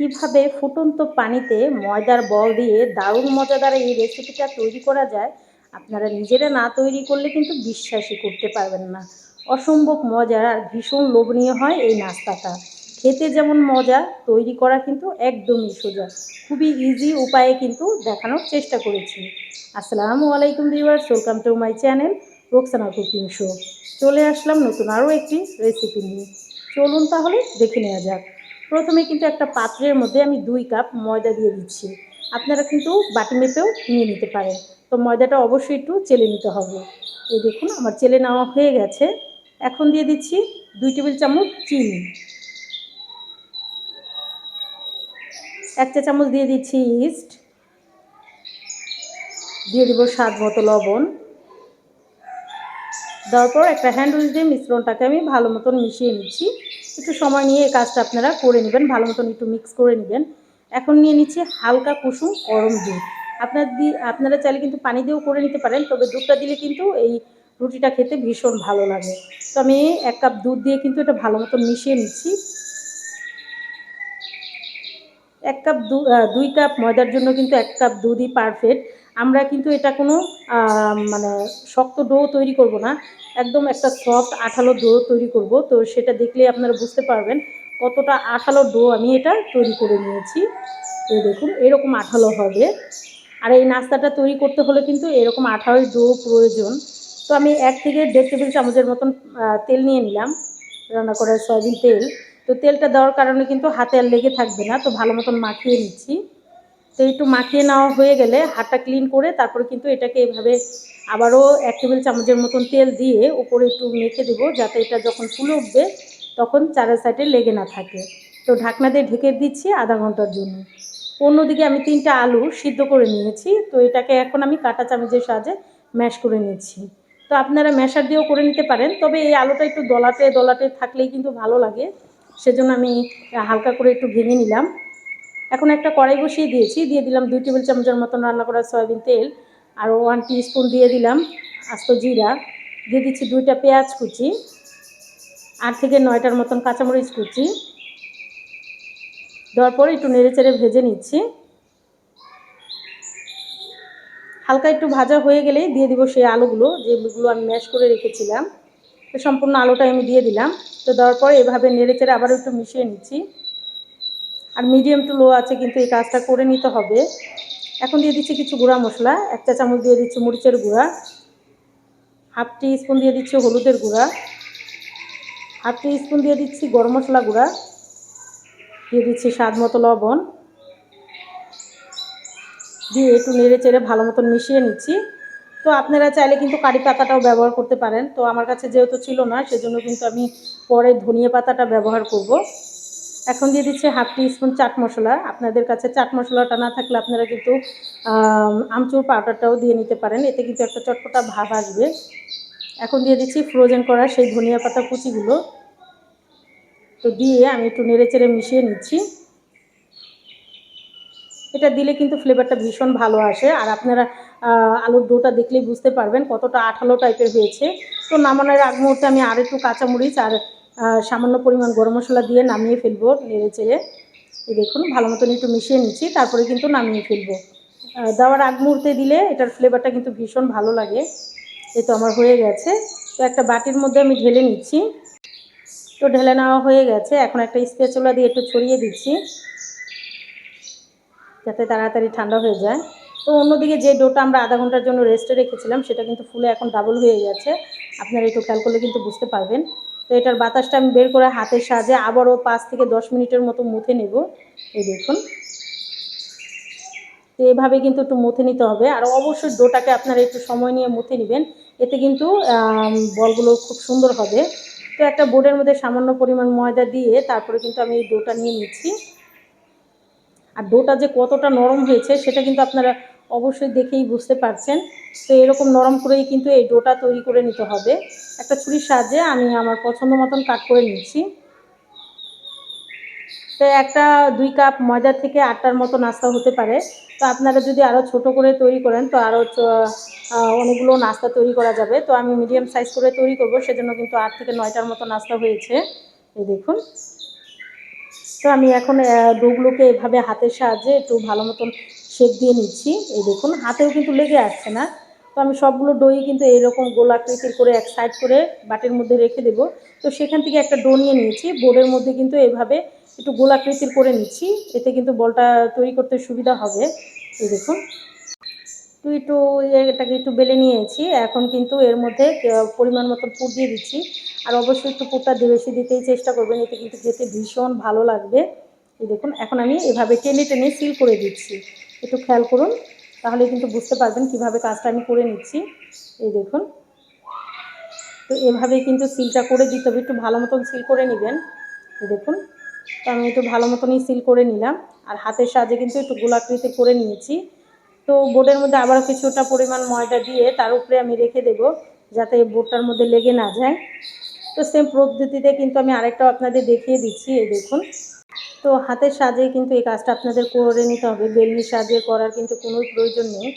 কীভাবে ফুটন্ত পানিতে ময়দার বল দিয়ে দারুণ মজাদার এই রেসিপিটা তৈরি করা যায়, আপনারা নিজেরা না তৈরি করলে কিন্তু বিশ্বাসই করতে পারবেন না। অসম্ভব মজার আর ভীষণ লোভনীয় হয় এই নাস্তাটা। খেতে যেমন মজা, তৈরি করা কিন্তু একদমই সোজা। খুবই ইজি উপায়ে কিন্তু দেখানোর চেষ্টা করেছি। আসসালামু আলাইকুম viewers welcome to my channel Roksana cooking show চলে আসলাম নতুন আরও একটি রেসিপি নিয়ে। চলুন তাহলে দেখে নেওয়া যাক। প্রথমে কিন্তু একটা পাত্রের মধ্যে আমি দুই কাপ ময়দা দিয়ে দিচ্ছি। আপনারা কিন্তু বাটি মেপেও নিয়ে নিতে পারেন। তো ময়দাটা অবশ্যই একটু চেলে নিতে হবে। এই দেখুন, আমার চেলে নেওয়া হয়ে গেছে। এখন দিয়ে দিচ্ছি দুই টেবিল চামচ চিনি। এক চা চামচ দিয়ে দিচ্ছি ইস্ট। দিয়ে দিব স্বাদ মতো লবণ। দেওয়ার পর একটা হ্যান্ড উইচ দিয়ে মিশ্রণটাকে আমি ভালো মতন মিশিয়ে নিচ্ছি। একটু সময় নিয়ে এই কাজটা আপনারা করে নেবেন, ভালো মতন একটু মিক্স করে নেবেন। এখন নিয়ে নিচ্ছি হালকা কুসুম গরম দুধ। আপনার দি, আপনারা চাইলে কিন্তু পানি দিয়েও করে নিতে পারেন, তবে দুধটা দিলে কিন্তু এই রুটিটা খেতে ভীষণ ভালো লাগে। তো আমি এক কাপ দুধ দিয়ে কিন্তু এটা ভালো মতন মিশিয়ে নিচ্ছি। এক কাপ দুই কাপ ময়দার জন্য কিন্তু এক কাপ দুধই পারফেক্ট আমরা কিন্তু এটা কোনো মানে শক্ত ডো তৈরি করব না। একদম একটা সফট আঠালো ডো তৈরি করব। তো সেটা দেখলে আপনারা বুঝতে পারবেন কতটা আঠালো ডো আমি এটা তৈরি করে নিয়েছি। এই দেখুন, এরকম আঠালো হবে। আর এই নাস্তাটা তৈরি করতে হলে কিন্তু এরকম আঠালো ডো প্রয়োজন। তো আমি এক থেকে দেড় টেবিল চামচের মতন তেল নিয়ে নিলাম, রান্না করার সয়াবিন তেল। তো তেলটা দেওয়ার কারণে কিন্তু হাতে আর লেগে থাকবে না। তো ভালো মতন মাখিয়ে নিচ্ছি। তো একটু মাখিয়ে নেওয়া হয়ে গেলে হাতটা ক্লিন করে তারপরে কিন্তু এটাকে এভাবে আবারও এক টেবিল চামচের মতন তেল দিয়ে উপরে একটু মেখে দেবো, যাতে এটা যখন ফুলে উঠবে তখন চারের সাইডে লেগে না থাকে। তো ঢাকনা দিয়ে ঢেকে দিচ্ছি আধা ঘণ্টার জন্য। অন্যদিকে আমি তিনটা আলু সিদ্ধ করে নিয়েছি, তো এটাকে এখন আমি কাটা চামচের সাহায্যে ম্যাশ করে নিচ্ছি। তো আপনারা ম্যাশার দিয়েও করে নিতে পারেন, তবে এই আলুটা একটু দলাটে দলাটে থাকলেই কিন্তু ভালো লাগে। সেজন্য আমি হালকা করে একটু ভেঙে নিলাম। এখন একটা কড়াই বসিয়ে দিয়েছি, দিয়ে দিলাম দুই টেবিল চামচের মতন রান্না করা সয়াবিন তেল আর ওয়ান স্পুন দিয়ে দিলাম আস্ত জিরা। দিয়ে দিচ্ছি দুইটা পেঁয়াজ কুচি, আট থেকে নয়টার মতন কাঁচামরিচ কুচি। দেওয়ার পরে একটু নেড়ে চেড়ে ভেজে নিচ্ছি। হালকা একটু ভাজা হয়ে গেলেই দিয়ে দিব সেই আলুগুলো, যেগুলো আমি ম্যাশ করে রেখেছিলাম। তো সম্পূর্ণ আলুটা আমি দিয়ে দিলাম। তো দেওয়ার পরে এভাবে নেড়ে চেড়ে আবারও একটু মিশিয়ে নিচ্ছি। আর মিডিয়াম টু লো আছে, কিন্তু এই কাজটা করে নিতে হবে। এখন দিয়ে দিচ্ছি কিছু গুঁড়া মশলা, এক চা চামচ দিয়ে দিচ্ছি মরিচের গুঁড়া, হাফ টি স্পুন দিয়ে দিচ্ছি হলুদের গুঁড়া, হাফ টি স্পুন দিয়ে দিচ্ছি গরম মশলা গুঁড়া, দিয়ে দিচ্ছি স্বাদ মতো লবণ। দিয়ে একটু নেড়ে চেড়ে ভালো মতন মিশিয়ে নিচ্ছি। তো আপনারা চাইলে কিন্তু কারি পাতাটাও ব্যবহার করতে পারেন। তো আমার কাছে যেহেতু ছিল না, সেজন্য কিন্তু আমি পরে ধনিয়া পাতাটা ব্যবহার করব। এখন দিয়ে দিচ্ছি half teaspoon chaat masala. আপনাদের কাছে চাট মশলাটা না থাকলে আপনারা কিন্তু আমচুর পাউডারটাও দিয়ে নিতে পারেন। এতে কিন্তু একটা চটপটা ভাব আসবে। এখন দিয়ে দিচ্ছি ফ্রোজেন করা সেই ধনিয়া পাতা কুচিগুলো। তো দিয়ে আমি একটু নেড়ে চেড়ে মিশিয়ে নিচ্ছি। এটা দিলে কিন্তু ফ্লেভারটা ভীষণ ভালো আসে। আর আপনারা আলুর ডোটা দেখলেই বুঝতে পারবেন কতটা আঠালো টাইপের হয়েছে। তো নামানোর আগ মুহূর্তে আমি আর একটু কাঁচামরিচ আর সামান্য পরিমাণ গরম মশলা দিয়ে নামিয়ে ফেলব নেড়ে চেড়ে। এই দেখুন, ভালো মতন একটু মিশিয়ে নিচ্ছি, তারপরে কিন্তু নামিয়ে ফেলব। দেওয়ার আগ মুহূর্তে দিলে এটার ফ্লেভারটা কিন্তু ভীষণ ভালো লাগে। এই তো আমার হয়ে গেছে। তো একটা বাটির মধ্যে আমি ঢেলে নিচ্ছি। তো ঢেলে নেওয়া হয়ে গেছে। এখন একটা স্পেচুলা দিয়ে একটু ছড়িয়ে দিচ্ছি, যাতে তাড়াতাড়ি ঠান্ডা হয়ে যায়। তো অন্যদিকে যে ডোটা আমরা আধা ঘণ্টার জন্য রেস্টে রেখেছিলাম, সেটা কিন্তু ফুলে এখন ডাবল হয়ে গেছে। আপনারা একটু খেয়াল করলে কিন্তু বুঝতে পারবেন। তো এটার বাতাসটা আমি বের করে হাতের সাহায্যে আবারও পাঁচ থেকে দশ মিনিটের মতো মুথে নেব। এই দেখুন। তো এভাবে কিন্তু একটু মুথে নিতে হবে। আর অবশ্যই ডোটাকে আপনারা একটু সময় নিয়ে মুথে নেবেন। এতে কিন্তু বলগুলো খুব সুন্দর হবে। তো একটা বোর্ডের মধ্যে সামান্য পরিমাণ ময়দা দিয়ে তারপরে কিন্তু আমি এই ডোটা নিয়ে নিচ্ছি। আর ডোটা যে কতটা নরম হয়েছে, সেটা কিন্তু আপনারা অবশ্যই দেখেই বুঝতে পারছেন। তো এরকম নরম করেই কিন্তু এই ডোটা তৈরি করে নিতে হবে। একটা ছুরির সাহায্যে আমি আমার পছন্দ মতন কাট করে নিচ্ছি। তো একটা দুই কাপ ময়দা থেকে আটটার মতো নাস্তা হতে পারে। তো আপনারা যদি আরও ছোট করে তৈরি করেন, তো আরও অনেকগুলো নাস্তা তৈরি করা যাবে। তো আমি মিডিয়াম সাইজ করে তৈরি করব, সেজন্য কিন্তু আট থেকে নয়টার মতো নাস্তা হয়েছে। এই দেখুন। তো আমি এখন ডোগুলোকে এভাবে হাতের সাহায্যে একটু ভালো মতন শেপ দিয়ে নিচ্ছি। এই দেখুন, হাতেও কিন্তু লেগে আসছে না। তো আমি সবগুলো দই কিন্তু এইরকম গোলাকৃতির করে এক সাইড করে বাটির মধ্যে রেখে দেবো। তো সেখান থেকে একটা ডো নিয়ে নিয়েছি। বোর্ডের মধ্যে কিন্তু এভাবে একটু গোলাকৃতির করে নিচ্ছি। এতে কিন্তু বলটা তৈরি করতে সুবিধা হবে। এই দেখুন। তো একটু এটাকে একটু বেলে নিয়েছি। এখন কিন্তু এর মধ্যে পরিমাণ মতো পুর দিয়ে দিচ্ছি। আর অবশ্যই একটু পুরটা বেশি দিতেই চেষ্টা করবেন, এতে কিন্তু খেতে ভীষণ ভালো লাগবে। এই দেখুন, এখন আমি এভাবে টেনে টেনে সিল করে দিচ্ছি। একটু খেয়াল করুন, তাহলে কিন্তু বুঝতে পারবেন কীভাবে কাজটা আমি করে নিচ্ছি। এই দেখুন, তো এভাবেই কিন্তু সিলটা করে দিতে হবে, একটু ভালো মতন সিল করে নেবেন। দেখুন, তো আমি একটু ভালো মতনই সিল করে নিলাম। আর হাতের সাহায্যে কিন্তু একটু গোলাকৃতি করে নিয়েছি। তো বোর্ডের মধ্যে আবারও কিছুটা পরিমাণ ময়দা দিয়ে তার উপরে আমি রেখে দেব, যাতে বোর্ডটার মধ্যে লেগে না যায়। তো সেম পদ্ধতিতে কিন্তু আমি আরেকটাও আপনাদের দেখিয়ে দিচ্ছি, এই দেখুন। তো হাতের সাহায্যে কিন্তু এই কাজটা আপনাদের করে নিতে হবে। বেলনির সাহায্যে করার কিন্তু কোনো প্রয়োজন নেই,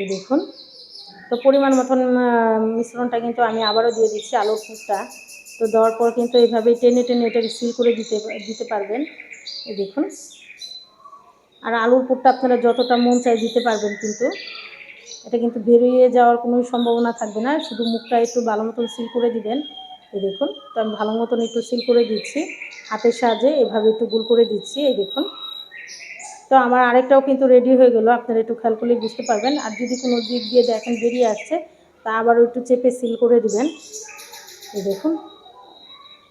এই দেখুন। তো পরিমাণ মতন মিশ্রণটা কিন্তু আমি আবারও দিয়ে দিচ্ছি, আলুর ফুটটা। তো দেওয়ার পর কিন্তু এইভাবে টেনে টেনে এটাকে সিল করে দিতে দিতে পারবেন, এই দেখুন। আর আলুর পুরটা আপনারা যতটা মন চাই দিতে পারবেন কিন্তু। এটা কিন্তু বেরিয়ে যাওয়ার কোনো সম্ভাবনা থাকবে না, শুধু মুখটা একটু ভালো মতন সিল করে দিবেন। এই দেখুন, তো আমি ভালো মতন একটু সিল করে দিচ্ছি। হাতের সাহায্যে এভাবে একটু গুল করে দিচ্ছি, এই দেখুন। তো আমার আরেকটাও কিন্তু রেডি হয়ে গেলো, আপনারা একটু খেয়াল করলে বুঝতে পারবেন। আর যদি কোনো দিক দিয়ে দেখেন বেরিয়ে আসছে, তা আবারও একটু চেপে সিল করে দিবেন। এই দেখুন।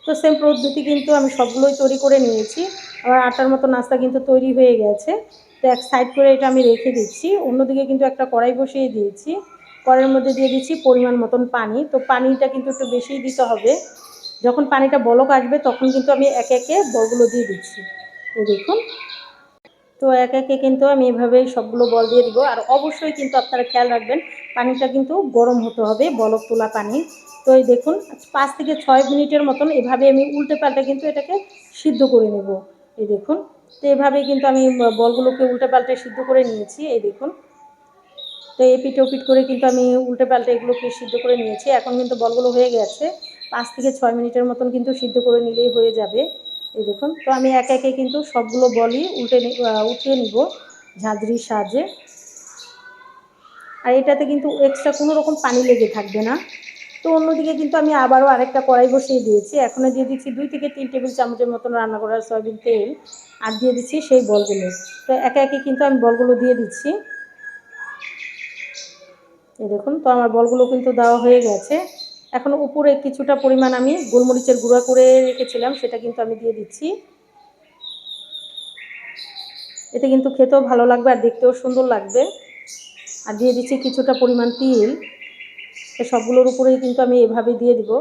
তো সেম পদ্ধতি কিন্তু আমি সবগুলোই তৈরি করে নিয়েছি। আমার আটার মতো নাস্তা কিন্তু তৈরি হয়ে গেছে। তো এক সাইড করে এটা আমি রেখে দিচ্ছি। অন্যদিকে কিন্তু একটা কড়াই বসিয়ে দিয়েছি। কড়াইয়ের মধ্যে দিয়ে দিচ্ছি পরিমাণ মতন পানি। তো পানিটা কিন্তু একটু বেশিই দিতে হবে। যখন পানিটা বলক আসবে, তখন কিন্তু আমি একে একে বলগুলো দিয়ে দিচ্ছি। দেখুন। তো এক একে কিন্তু আমি এভাবেই সবগুলো বল দিয়ে দিব। আর অবশ্যই কিন্তু আপনারা খেয়াল রাখবেন, পানিটা কিন্তু গরম হতে হবে, বলক তোলা পানি। তো এই দেখুন, পাঁচ থেকে ছয় মিনিটের মতন এভাবে আমি উল্টে পাল্টে কিন্তু এটাকে সিদ্ধ করে নেব। এই দেখুন। তো এভাবেই কিন্তু আমি বলগুলোকে উল্টে পাল্টে সিদ্ধ করে নিয়েছি। এই দেখুন। তো এপিট ওপিট করে কিন্তু আমি উল্টে পাল্টে এগুলোকে সিদ্ধ করে নিয়েছি। এখন কিন্তু বলগুলো হয়ে গেছে। পাঁচ থেকে ছয় মিনিটের মতন কিন্তু সিদ্ধ করে নিলেই হয়ে যাবে। এই দেখুন, তো আমি একে একে কিন্তু সবগুলো বলই উল্টে উঠিয়ে নিব ঝাঁঝরির সাহায্যে। আর এটাতে কিন্তু এক্সট্রা কোনো রকম পানি লেগে থাকবে না। তো অন্যদিকে কিন্তু আমি আবারও আরেকটা কড়াই বসিয়ে দিয়েছি। এখনও দিয়ে দিচ্ছি দুই থেকে তিন টেবিল চামচের মতন রান্না করার সয়াবিন তেল। আর দিয়ে দিচ্ছি সেই বলগুলো। তো একে একে কিন্তু আমি বলগুলো দিয়ে দিচ্ছি। এই দেখুন, তো আমার বলগুলো কিন্তু দেওয়া হয়ে গেছে। এখন উপরে কিছুটা পরিমাণ আমি গোলমরিচের গুঁড়া করে রেখেছিলাম, সেটা কিন্তু আমি দিয়ে দিচ্ছি। এতে কিন্তু খেতেও ভালো লাগবে আর দেখতেও সুন্দর লাগবে। আর দিয়ে দিচ্ছি কিছুটা পরিমাণ তিল। সবগুলোর উপরেই কিন্তু আমি এভাবে দিয়ে দিব।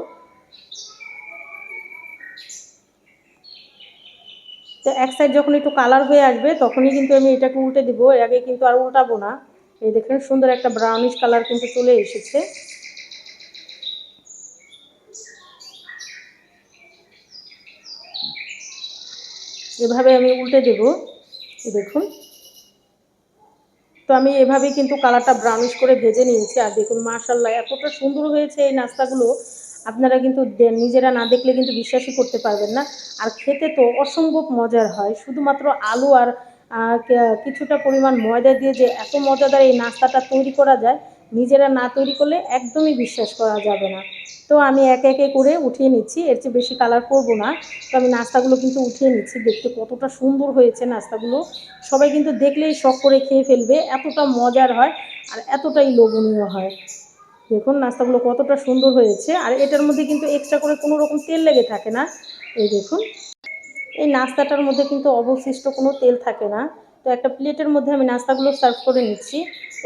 তো এক সাইড যখন একটু কালার হয়ে আসবে, তখনই কিন্তু আমি এটাকে উল্টে দিব। এর আগে কিন্তু আর উল্টাবো না। এই দেখেন, সুন্দর একটা ব্রাউনিশ কালার কিন্তু চলে এসেছে। এভাবে আমি উল্টে দেব দেখুন। তো আমি এভাবেই কিন্তু কালারটা ব্রাউনিশ করে ভেজে নিয়েছি। আর দেখুন মার্শাল্লাহ এতটা সুন্দর হয়েছে এই নাস্তাগুলো। আপনারা কিন্তু নিজেরা না দেখলে কিন্তু বিশ্বাসই করতে পারবেন না। আর খেতে তো অসম্ভব মজার হয়। শুধুমাত্র আলু আর কিছুটা পরিমাণ ময়দা দিয়ে যে এত মজাদার এই নাস্তাটা তৈরি করা যায়, নিজেরা না তৈরি করলে একদমই বিশ্বাস করা যাবে না। তো আমি একে একে করে উঠিয়ে নিচ্ছি, এর চেয়ে বেশি কালার করব না। তো আমি নাস্তাগুলো কিন্তু উঠিয়ে নিচ্ছি, দেখতে কতটা সুন্দর হয়েছে নাস্তাগুলো। সবাই কিন্তু দেখলেই শখ করে খেয়ে ফেলবে, এতটা মজার হয় আর এতটাই লোভনীয় হয়। দেখুন নাস্তাগুলো কতটা সুন্দর হয়েছে, আর এটার মধ্যে কিন্তু এক্সট্রা করে কোনো রকম তেল লেগে থাকে না। এই দেখুন। এই নাস্তাটার মধ্যে কিন্তু অবশিষ্ট কোনো তেল থাকে না। তো একটা প্লেটের মধ্যে আমি নাস্তাগুলো সার্ভ করে নিচ্ছি।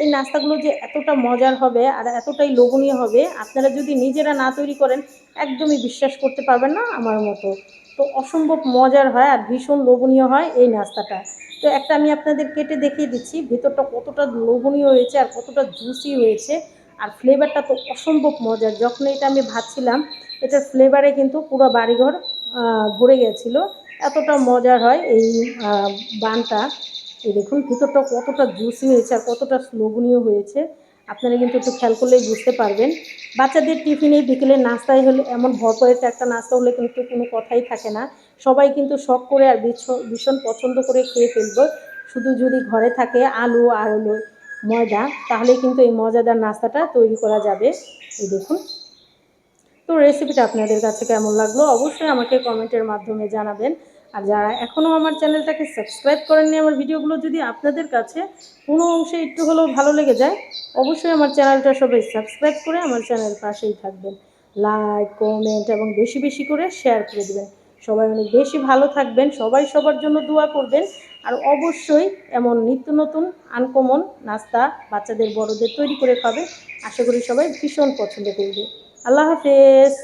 এই নাস্তাগুলো যে এতটা মজার হবে আর এতটাই লোভনীয় হবে, আপনারা যদি নিজেরা না তৈরি করেন, একদমই বিশ্বাস করতে পারবেন না আমার মতো। তো অসম্ভব মজার হয় আর ভীষণ লোভনীয় হয় এই নাস্তাটা। তো একটা আমি আপনাদের কেটে দেখিয়ে দিচ্ছি, ভেতরটা কতটা লোভনীয় হয়েছে আর কতটা জুসি হয়েছে। আর ফ্লেভারটা তো অসম্ভব মজার, যখন এটা আমি ভাবছিলাম এটার ফ্লেভারে কিন্তু পুরো বাড়িঘর ভরে গেছিল। এতটা মজার হয় এই বানটা। এই দেখুন ভিতরটা কতটা জুসি হয়েছে আর কতটা লোভনীয় হয়েছে। আপনারা কিন্তু একটু খেয়াল করলেই বুঝতে পারবেন। বাচ্চাদের টিফিনে বিকেলে নাস্তায় হলে এমন ভরপেটে একটা নাস্তা হলে কিন্তু কোনো কথাই থাকে না। সবাই কিন্তু শখ করে আর ভীষণ পছন্দ করে খেয়ে ফেলব। শুধু যদি ঘরে থাকে আলু আর ময়দা, তাহলে কিন্তু এই মজাদার নাস্তাটা তৈরি করা যাবে। এই দেখুন। তো রেসিপিটা আপনাদের কাছে কেমন লাগল অবশ্যই আমাকে কমেন্টের মাধ্যমে জানাবেন। আর যারা এখনও আমার চ্যানেলটাকে সাবস্ক্রাইব করেননি আমার ভিডিওগুলো, যদি আপনাদের কাছে কোনো অংশে একটু হলেও ভালো লেগে যায়, অবশ্যই আমার চ্যানেলটা সবাই সাবস্ক্রাইব করে আমার চ্যানেল পাশেই থাকবেন। লাইক কমেন্ট এবং বেশি বেশি করে শেয়ার করে দেবেন। সবাই অনেক বেশি ভালো থাকবেন, সবাই সবার জন্য দোয়া করবেন। আর অবশ্যই এমন নিত্য নতুন আনকমন নাস্তা বাচ্চাদের বড়দের তৈরি করে খাবে। আশা করি সবাই ভীষণ পছন্দ করবে। আল্লাহ হাফেজ।